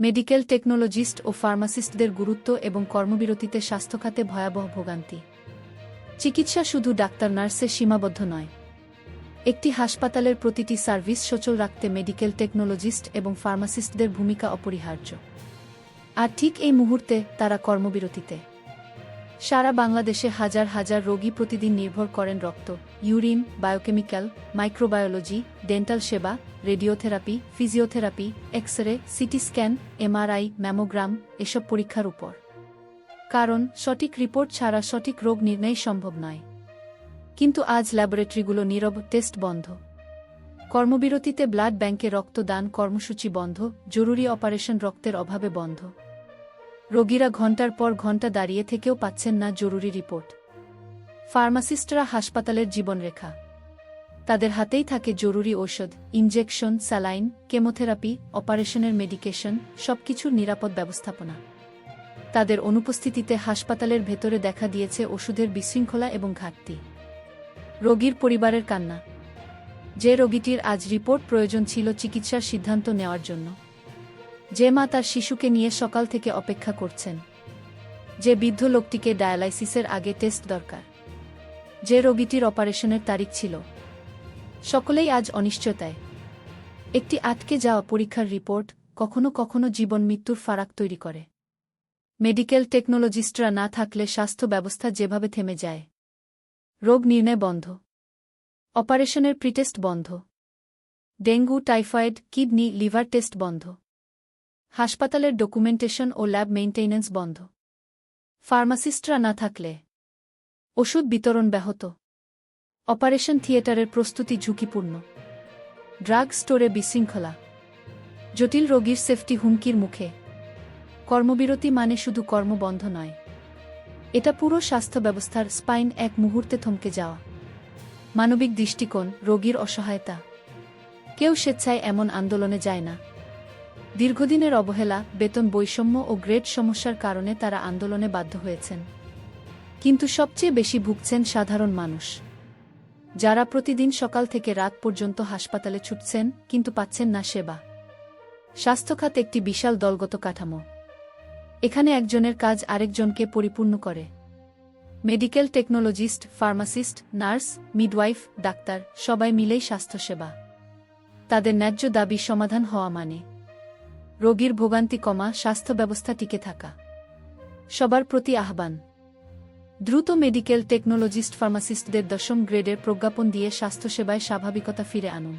Medical technologist ও ফার্মাসিস্টদের গুরুত্ব এবং কর্মবিরতিতে স্বাস্থ্যখাতে ভয়াবহ ভোগান্তি। চিকিৎসা শুধু ডাক্তার নার্সে সীমাবদ্ধ নয়। একটি হাসপাতালের প্রতিটি সার্ভিস সচল রাখতে মেডিকেল টেকনোলজিস্ট এবং ফার্মাসিস্টদের ভূমিকা অপরিহার্য। আর ঠিক এই মুহূর্তে তারা কর্মবিরতিতে। সারা বাংলাদেশে হাজার হাজার রোগী প্রতিদিন নির্ভর করেন রক্ত, ইউরিন, বায়োকেমিক্যাল, মাইক্রোবায়োলজি, ডেন্টাল সেবা, radiotherapy, physiotherapy X ray CT scan, MRI, mammogram, এসব পরীক্ষার উপর। কারণ সঠিক রিপোর্ট ছাড়া সঠিক রোগ নির্ণয় সম্ভব নয়। কিন্তু আজ ল্যাবরেটরিগুলো নীরব, টেস্ট বন্ধ। কর্মবিরতিতে ব্লাড ব্যাংকে রক্তদান কর্মসূচি বন্ধ, জরুরি অপারেশন রক্তের অভাবে বন্ধ। রোগীরা ঘণ্টার পর ঘণ্টা দাঁড়িয়ে থেকেও পাচ্ছেন না জরুরি রিপোর্ট। ফার্মাসিস্টরা হাসপাতালের জীবনরেখা। তাদের হাতেই থাকে জরুরি ঔষধ, ইনজেকশন, স্যালাইন, কেমোথেরাপি, অপারেশনের মেডিকেশন, সবকিছুর নিরাপদ ব্যবস্থাপনা। তাদের অনুপস্থিতিতে হাসপাতালের ভেতরে দেখা দিয়েছে ওষুধের বিশৃঙ্খলা এবং ঘাটতি। রোগীর পরিবারের কান্না। যে রোগীটির আজ রিপোর্ট প্রয়োজন ছিল চিকিৎসার সিদ্ধান্ত নেওয়ার জন্য। যে মা তার শিশুকে নিয়ে সকাল থেকে অপেক্ষা করছেন। যে বৃদ্ধ লোকটিকে ডায়ালাইসিসের আগে টেস্ট দরকার। যে রোগীটির অপারেশনের তারিখ ছিল। সকলেই আজ অনিশ্চয়তায়। একটি আটকে যাওয়া পরীক্ষার রিপোর্ট কখনো কখনো জীবন মৃত্যুর ফারাক তৈরি করে। মেডিকেল টেকনোলজিস্টরা না থাকলে স্বাস্থ্য ব্যবস্থা যেভাবে থেমে যায়। রোগ নির্ণয় বন্ধ। অপারেশনের প্রিটেস্ট বন্ধ। Dengue, typhoid, kidney, liver test বন্ধ। হাসপাতালের ডকুমেন্টেশন ও ল্যাব মেইনটেন্যান্স বন্ধ। ফার্মাসিস্টরা না থাকলে। ওষুধ বিতরণ ব্যাহত। অপারেশন থিয়েটারের প্রস্তুতি ঝুঁকিপূর্ণ। ড্রাগ স্টোরে বিশৃঙ্খলা। জটিল রোগীর সেফটি হুমকির মুখে। কর্মবিরতি মানে শুধু কর্মবন্ধ নয়। এটা পুরো স্বাস্থ্য ব্যবস্থার স্পাইন এক মুহূর্তে থমকে যাওয়া। মানবিক দৃষ্টিকোণ, রোগীর অসহায়তা। কেউ স্বেচ্ছায় এমন আন্দোলনে যায় না। দীর্ঘদিনের অবহেলা, বেতন বৈষম্য ও গ্রেড সমস্যার কারণে তারা আন্দোলনে বাধ্য হয়েছেন। কিন্তু সবচেয়ে বেশি ভুগছেন সাধারণ মানুষ। যারা প্রতিদিন সকাল থেকে রাত পর্যন্ত হাসপাতালে ছুটছেন, কিন্তু পাচ্ছেন না সেবা। স্বাস্থ্যখাত একটি বিশাল দলগত কাঠামো। এখানে একজনের কাজ আরেকজনকে পরিপূর্ণ করে। Medical technologist, pharmacist, nurse, midwife, doctor, সবাই মিলেই স্বাস্থ্যসেবা। তাদের ন্যায্য দাবি সমাধান হওয়া মানে। রোগীর ভোগান্তি কমা, স্বাস্থ্য ব্যবস্থা টিকে থাকা। সবার প্রতি আহ্বান। দ্রুত মেডিকেল টেকনোলজিস্ট ফার্মাসিস্টদের দশম গ্রেডের প্রজ্ঞাপন দিয়ে স্বাস্থ্যসেবায় স্বাভাবিকতা ফিরে আনুন।